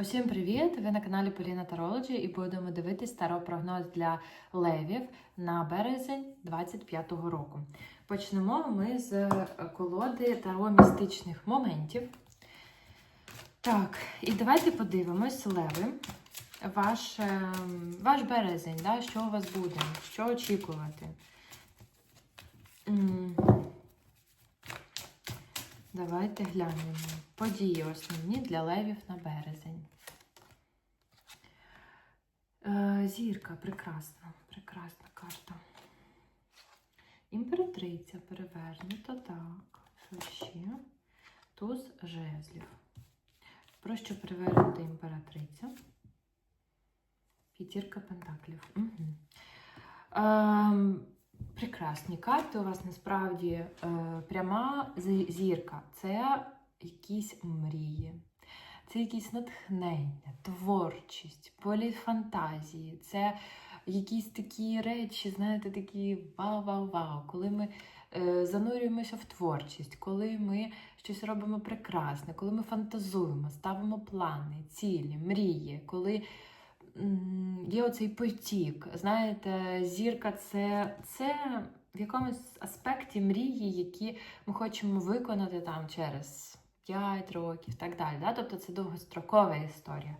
Усім привіт! Ви на каналі Поліна Тарологі і будемо дивитись таро-прогноз для левів на березень 25-го року. Почнемо ми з колоди таро містичних моментів. Так, і давайте подивимось, леви, ваш, е, ваш березень, да, що у вас буде, що очікувати. Давайте глянемо. Події основні для левів на березень. Е, зірка, прекрасна, прекрасна карта. Імператриця перевернута, так. Що ще? Туз жезлів. Про що перевернута імператриця? П'ятірка пентаклів. Угу. Прекрасні карти. У вас насправді е, пряма зірка. Це якісь мрії, це якісь натхнення, творчість, політ фантазії. Це якісь такі речі, знаєте, такі вау-вау-вау. Коли ми е, занурюємося в творчість, коли ми щось робимо прекрасне, коли ми фантазуємо, ставимо плани, цілі, мрії, коли є оцей потік. Знаєте, зірка це, це в якомусь аспекті мрії, які ми хочемо виконати там через 5 років, так далі. Да? Тобто це довгострокова історія.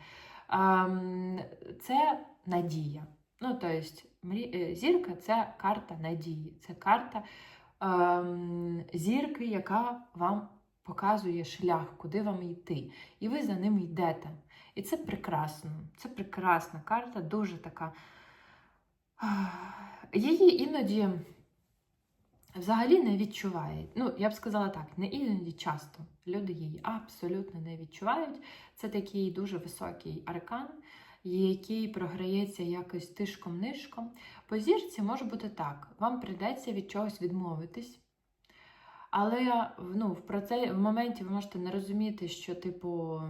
Це надія. Ну, тобто, е, зірка це карта надії, це карта ем, зірки, яка вам показує шлях, куди вам йти. І ви за ним йдете. І це прекрасно. Це прекрасна карта, дуже така. Її іноді взагалі не відчувають. Ну, я б сказала так, не іноді часто. Люди її абсолютно не відчувають. Це такий дуже високий аркан, який програється якось тишком-нишком. По зірці може бути так: вам прийдеться від чогось відмовитись. Але ну, в, проце... в моменті ви можете не розуміти, що, типу,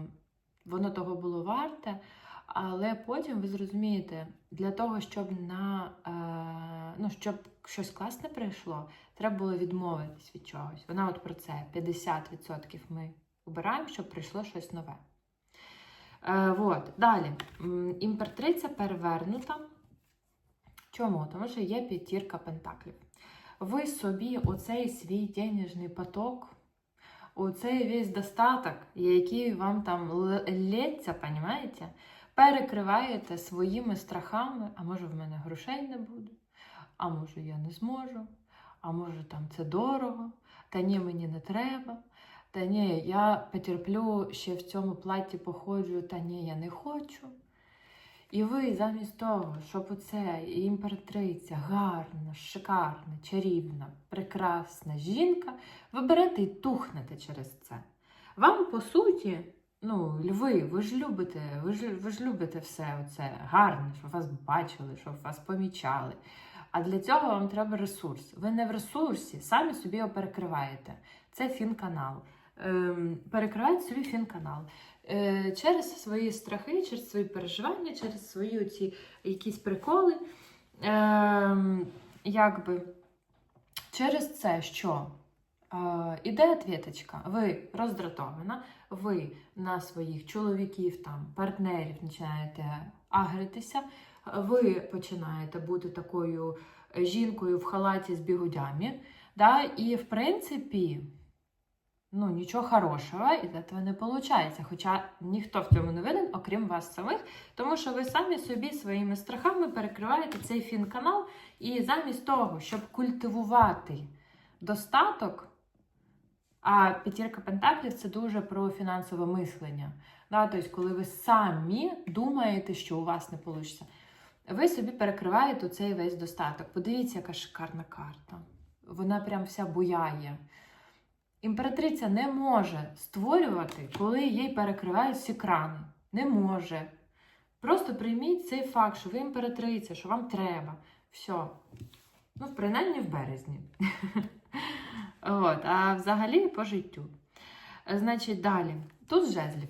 воно того було варте, але потім ви зрозумієте, для того, щоб на е... ну, щоб щось класне прийшло, треба було відмовитись від чогось. Вона от про це 50% ми обираємо, щоб прийшло щось нове. Е, от. Далі. Імператриця перевернута. Чому? Тому що є п'ятірка пентаклів. Ви собі оцей свій денежний поток, оцей весь достаток, який вам там лється, понімаєте, перекриваєте своїми страхами, а може в мене грошей не буде, а може я не зможу, а може там це дорого, та ні, мені не треба. Та ні, я потерплю ще в цьому платі походжу, та ні, я не хочу. І ви замість того, щоб оце імператриця, гарна, шикарна, чарівна, прекрасна жінка, ви берете і тухнете через це. Вам, по суті, ну, льви, ви ж любите, ви ж, ви ж любите все оце гарне, щоб вас бачили, щоб вас помічали. А для цього вам треба ресурс. Ви не в ресурсі, самі собі його перекриваєте. Це фін-канал. Ем, перекривають собі фін-канал. Е, через свої страхи, через свої переживання, через свої ці якісь приколи. Ем, якби через це, що е, іде ответочка, ви роздратована, ви на своїх чоловіків, там, партнерів починаєте агритися, ви починаєте бути такою жінкою в халаті з бігудями. Да? І, в принципі, ну, нічого хорошого із цього не виходить. Хоча ніхто в цьому не винен, окрім вас самих, тому що ви самі собі своїми страхами перекриваєте цей фін-канал, і замість того, щоб культивувати достаток, а п'ятірка пентаклів це дуже про фінансове мислення. Да? Тобто, коли ви самі думаєте, що у вас не вийде, ви собі перекриваєте цей весь достаток. Подивіться, яка шикарна карта. Вона прям вся буяє. Імператриця не може створювати, коли їй перекривають всі крани. Не може. Просто прийміть цей факт, що ви імператриця, що вам треба. Все. Ну, принаймні в березні. От, а взагалі по життю. Значить, далі. Тут жезлів.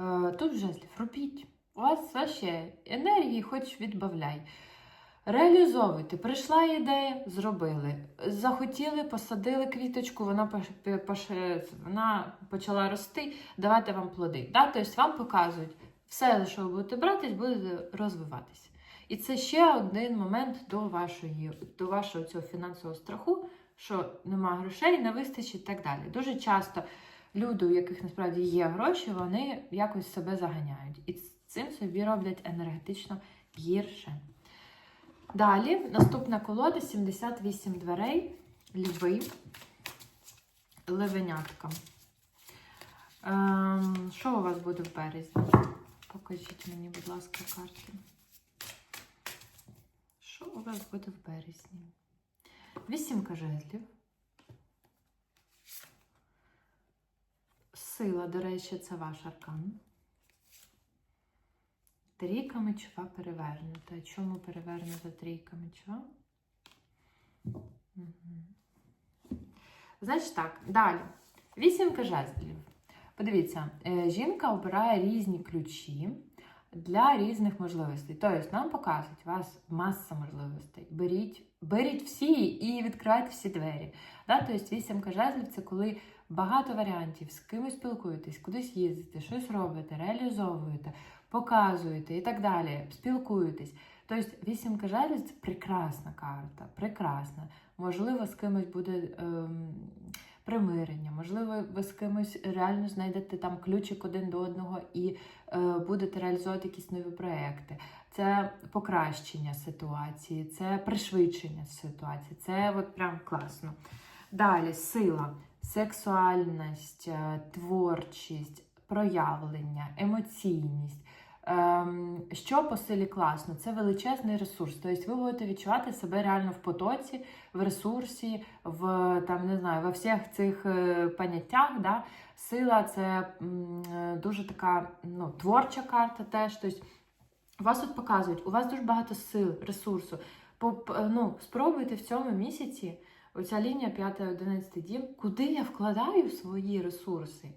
Е, Тут жезлів. Робіть. У вас вообще енергії хоч відбавляй. Реалізовуйте. Прийшла ідея, зробили. Захотіли, посадили квіточку, вона, вона почала рости, давати вам плоди. Да? Тобто вам показують, все, за що ви будете братись, буде розвиватися. І це ще один момент до, вашої, до вашого цього фінансового страху, що нема грошей, не вистачить і так далі. Дуже часто люди, у яких насправді є гроші, вони якось себе заганяють. І цим собі роблять енергетично гірше. Далі, наступна колода 78 дверей, льви, левенятка. Ем, що у вас буде в березні? Покажіть мені, будь ласка, карти. Що у вас буде в березні? Вісімка жезлів. Сила, до речі, це ваш аркан. Трійка мечова перевернута. Чому перевернута трійка мечова? Угу. Значить так, далі. Вісімка жезлів. Подивіться, е, жінка обирає різні ключі для різних можливостей. Тобто нам показують, у вас маса можливостей. Беріть, беріть всі і відкривайте всі двері. Да? Тобто вісімка жезлів це коли багато варіантів, з кимось спілкуєтесь, кудись їздите, щось робите, реалізовуєте, показуєте і так далі, спілкуєтесь. Тобто вісімка жезлів це прекрасна карта, прекрасна. Можливо, з кимось буде ем, примирення, можливо, ви з кимось реально знайдете там ключик один до одного і е, будете реалізовувати якісь нові проекти. Це покращення ситуації, це пришвидшення ситуації. Це от прям класно. Далі сила, сексуальність, е, творчість, проявлення, емоційність. Ем, Що по силі класно? Це величезний ресурс. Тобто ви будете відчувати себе реально в потоці, в ресурсі, в там не знаю, во всіх цих е, поняттях. Да? Сила це е, дуже така ну, творча карта теж. Тобто вас тут показують, у вас дуже багато сил, ресурсу. Поп- ну, спробуйте в цьому місяці, оця лінія 5-11 дім, куди я вкладаю свої ресурси.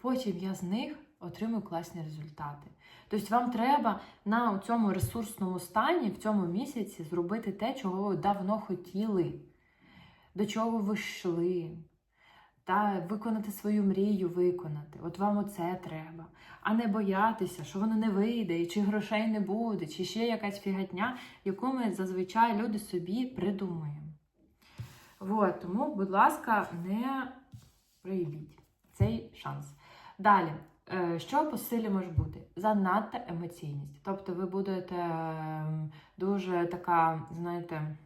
Потім я з них отримую класні результати. Тобто вам треба на цьому ресурсному стані в цьому місяці зробити те, чого ви давно хотіли, до чого ви йшли. Та виконати свою мрію, виконати. От вам оце треба. А не боятися, що воно не вийде, і чи грошей не буде, чи ще якась фігатня, яку ми зазвичай люди собі придумуємо. От, тому, будь ласка, не проявіть цей шанс. Далі, що по силі може бути? Занадта емоційність. Тобто ви будете ем, дуже така, знаєте,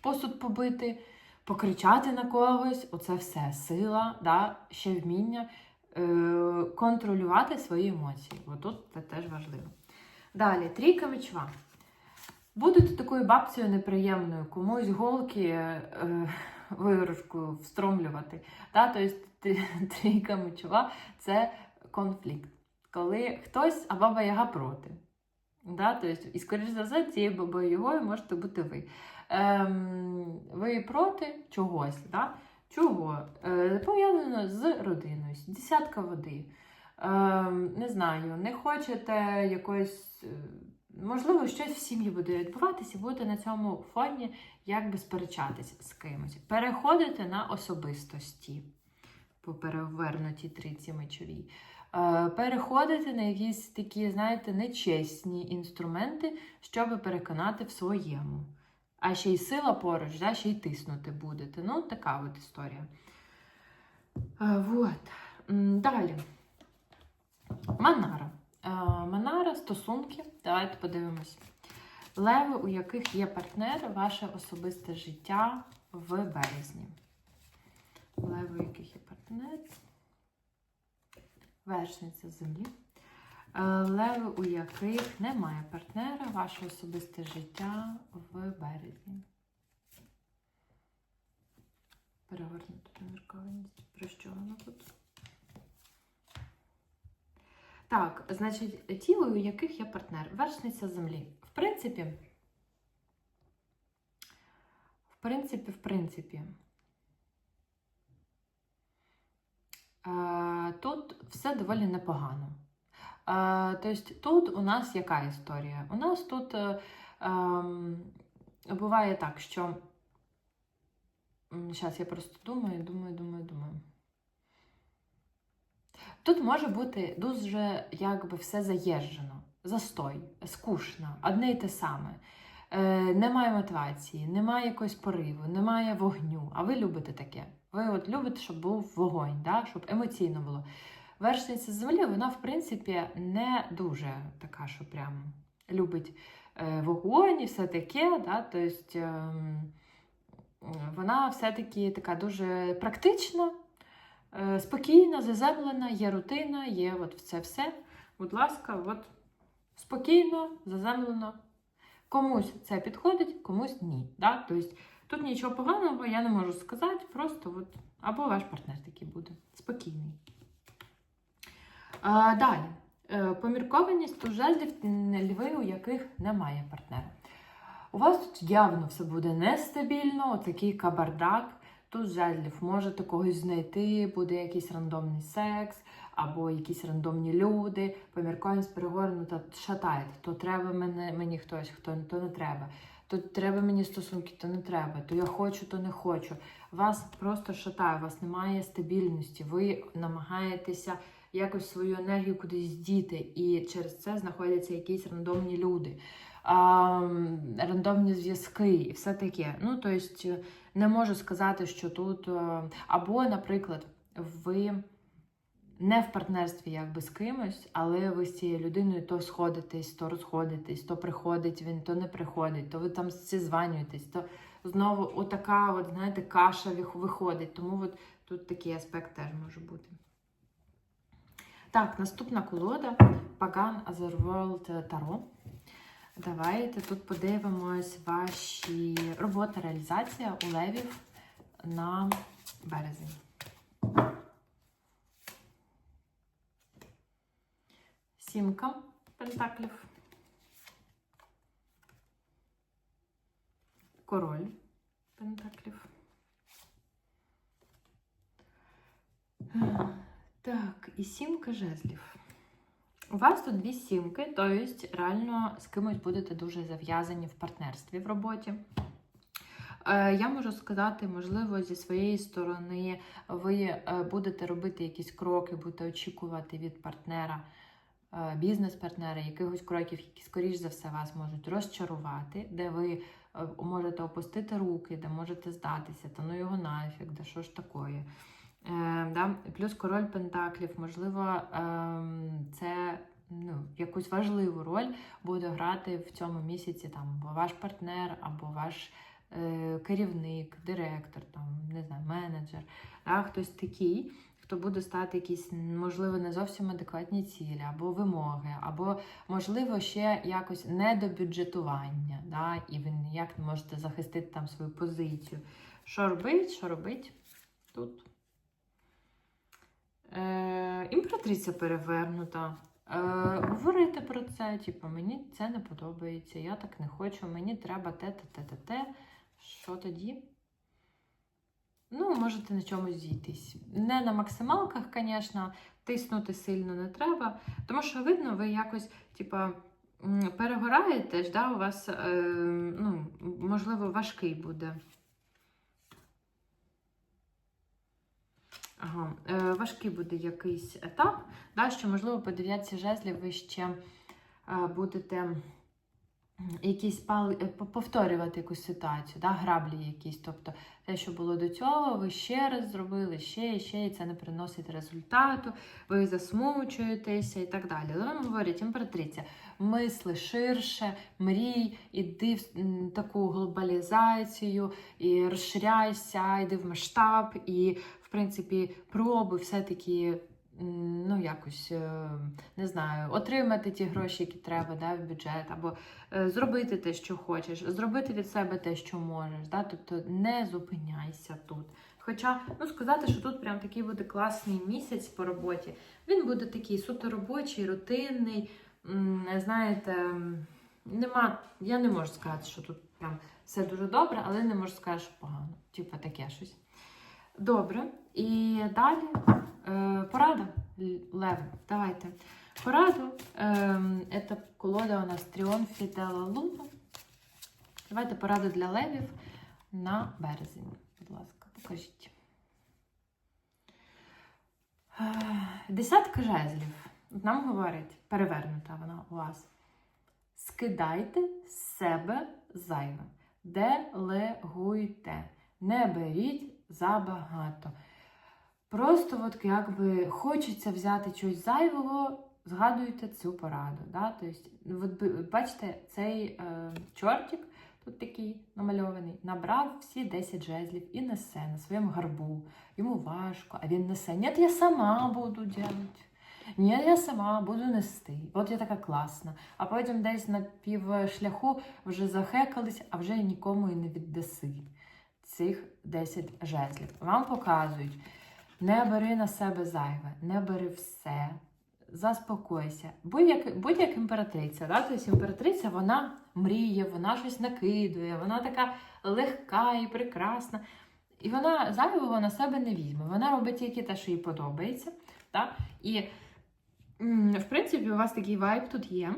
посуд побити, покричати на когось, оце все сила, да? ще вміння е, контролювати свої емоції. Отут це теж важливо. Далі, трійка мечова. Будете такою бабцею неприємною, комусь голки е, вирушку встромлювати. Да? Тобто трійка мечова це конфлікт. Коли хтось, а баба Яга проти. Да? Тобто, і, скоріш за все, цією бабою Ягою можете бути ви. Ем, ви проти чогось. Да? Чого? Е, пов'язано з родиною, десятка води. Ем, не знаю, не хочете якоїсь. е, Можливо, щось в сім'ї буде відбуватися, і будете на цьому фоні якби сперечатися з кимось. Переходите на особистості по перевернутій триці мечовій. Е, Переходите на якісь такі, знаєте, нечесні інструменти, щоб переконати в своєму. А ще й сила поруч, да, ще й тиснути будете. Ну, така от історія. Е, Вот. Далі. Манара. Е, Манара, стосунки. Давайте подивимось. Леви, у яких є партнер, ваше особисте життя в березні. Леви, у яких є партнер. Вершниця землі. Е, Леви, у яких немає партнера, ваше особисте життя в березні. Перегорнути поміркованість. Про що воно тут? Так, значить, тіло, у яких є партнер, вершниця землі. В принципі, в принципі, в принципі, е, тут все доволі непогано. Е, Тобто тут у нас яка історія? У нас тут е, Ем, буває так, що. Зараз я просто думаю, думаю, думаю, думаю. Тут може бути дуже якби все заїжджено, застой, скучно, одне й те саме. Е, немає мотивації, немає якогось пориву, немає вогню. А ви любите таке. Ви от любите, щоб був вогонь, да? щоб емоційно було. Вершниця землі, вона, в принципі, не дуже така, що прям любить е, вогонь і все таке. Да? Тобто, е, вона все-таки така дуже практична, е, спокійна, заземлена, є рутина, є от це все. Будь ласка, от спокійно, заземлено. Комусь це підходить, комусь ні. Да? Тобто, тут нічого поганого я не можу сказати, просто от, або ваш партнер такий буде спокійний. А, далі. Е, Поміркованість у жезлів льви, у яких немає партнера. У вас тут явно все буде нестабільно, отакий кабардак. Тут жезлів можете когось знайти, буде якийсь рандомний секс, або якісь рандомні люди. Поміркованість перегорнута, шатає. То треба мене, мені хтось, хто то не треба. То треба мені стосунки, то не треба. То я хочу, то не хочу. Вас просто шатає, у вас немає стабільності. Ви намагаєтеся якось свою енергію кудись діти, і через це знаходяться якісь рандомні люди, а, рандомні зв'язки і все таке. Ну, тобто, не можу сказати, що тут. е, Або, наприклад, ви не в партнерстві якби з кимось, але ви з цією людиною то сходитесь, то розходитесь, то приходить він, то не приходить, то ви там зізванюєтесь, то знову отака, от, знаєте, каша виходить. Тому от тут такий аспект теж може бути. Так, наступна колода Pagan Otherworld Таро. Давайте тут подивимось ваші робота, реалізація у левів на березень. Сімка пентаклів. Король пентаклів. Так, і сімка жезлів. У вас тут дві сімки, тобто реально з кимось будете дуже зав'язані в партнерстві в роботі. Е, Я можу сказати, можливо, зі своєї сторони ви е, будете робити якісь кроки, будете очікувати від партнера, е, бізнес-партнера, якихось кроків, які, скоріш за все, вас можуть розчарувати, де ви можете опустити руки, де можете здатися, та ну його нафіг, де що ж такое. Е, да? Плюс король Пентаклів, можливо, ем, це ну, якусь важливу роль буде грати в цьому місяці там або ваш партнер, або ваш е, керівник, директор, там, не знаю, менеджер, да? хтось такий, хто буде ставити якісь, можливо, не зовсім адекватні цілі, або вимоги, або, можливо, ще якось недобюджетування, да? і ви ніяк не можете захистити там свою позицію. Що робить, що робить тут? Е, імператриця перевернута. Е, говорити про це, типу, мені це не подобається, я так не хочу, мені треба те, те, те, те, те. Що тоді? Ну, можете на чомусь зійтись. Не на максималках, звісно, тиснути сильно не треба, тому що видно, ви якось, типа, перегораєте да, у вас, е, ну, можливо, важкий буде. Ага, е, важкий буде якийсь етап, да, що, можливо, по дев'ятці жезлів ви ще е, будете якісь пали, е, повторювати якусь ситуацію, да, граблі якісь. Тобто те, що було до цього, ви ще раз зробили, ще і ще, і це не приносить результату, ви засмучуєтеся і так далі. Але вам говорять, імператриця, мисли ширше, мрій, іди в таку глобалізацію, і розширяйся, йди в масштаб, і в принципі, пробуй все-таки, ну, якось, е, не знаю, отримати ті гроші, які треба да, в бюджет, або е, зробити те, що хочеш, зробити від себе те, що можеш. Да? Тобто не зупиняйся тут. Хоча, ну сказати, що тут прям такий буде класний місяць по роботі. Він буде такий суто робочий, рутинний. Знаєте, нема, я не можу сказати, що тут прям все дуже добре, але не можу сказати, що погано. Типа таке щось. Добре. І далі е, порада, Л- Леви. Давайте. Пораду. Е, це колода у нас Тріумфі Делла Луна. Давайте поради для левів на березень. Будь ласка, покажіть. Е, Десятка жезлів. Нам говорить, перевернута вона у вас. Скидайте з себе зайве, делегуйте, не беріть забагато. Просто от якби хочеться взяти щось зайвого, згадуйте цю пораду. Да? Тобто, от, бачите, цей е, чортик, тут такий намальований, набрав всі 10 жезлів і несе на своєму гарбу. Йому важко, а він несе. Ні, я сама буду робити. Ні, я сама буду нести. От я така класна. А потім десь на півшляху вже захекались, а вже нікому і не віддаси цих 10 жезлів. Вам показують, не бери на себе зайве, не бери все. Заспокойся. Будь як, будь імператриця. Да? Тобто імператриця вона мріє, вона щось накидує, вона така легка і прекрасна. І вона зайвого на себе не візьме. Вона робить тільки те, що їй подобається. Да? І, в принципі, у вас такий вайб тут є.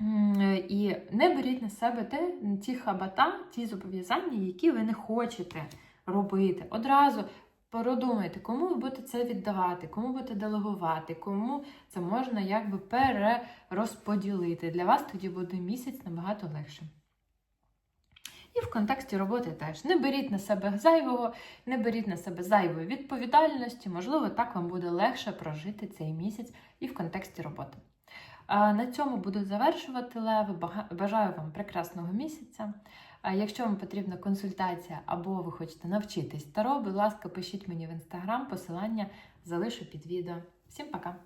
М, І не беріть на себе те, ті хабата, ті зобов'язання, які ви не хочете робити. Одразу продумайте, кому ви будете це віддавати, кому будете делегувати, кому це можна якби перерозподілити. Для вас тоді буде місяць набагато легше. І в контексті роботи теж не беріть на себе зайвого, не беріть на себе зайвої відповідальності. Можливо, так вам буде легше прожити цей місяць і в контексті роботи. На цьому буду завершувати леви. Бажаю вам прекрасного місяця. Якщо вам потрібна консультація або ви хочете навчитись таро, будь ласка, пишіть мені в інстаграм, посилання залишу під відео. Всім пока!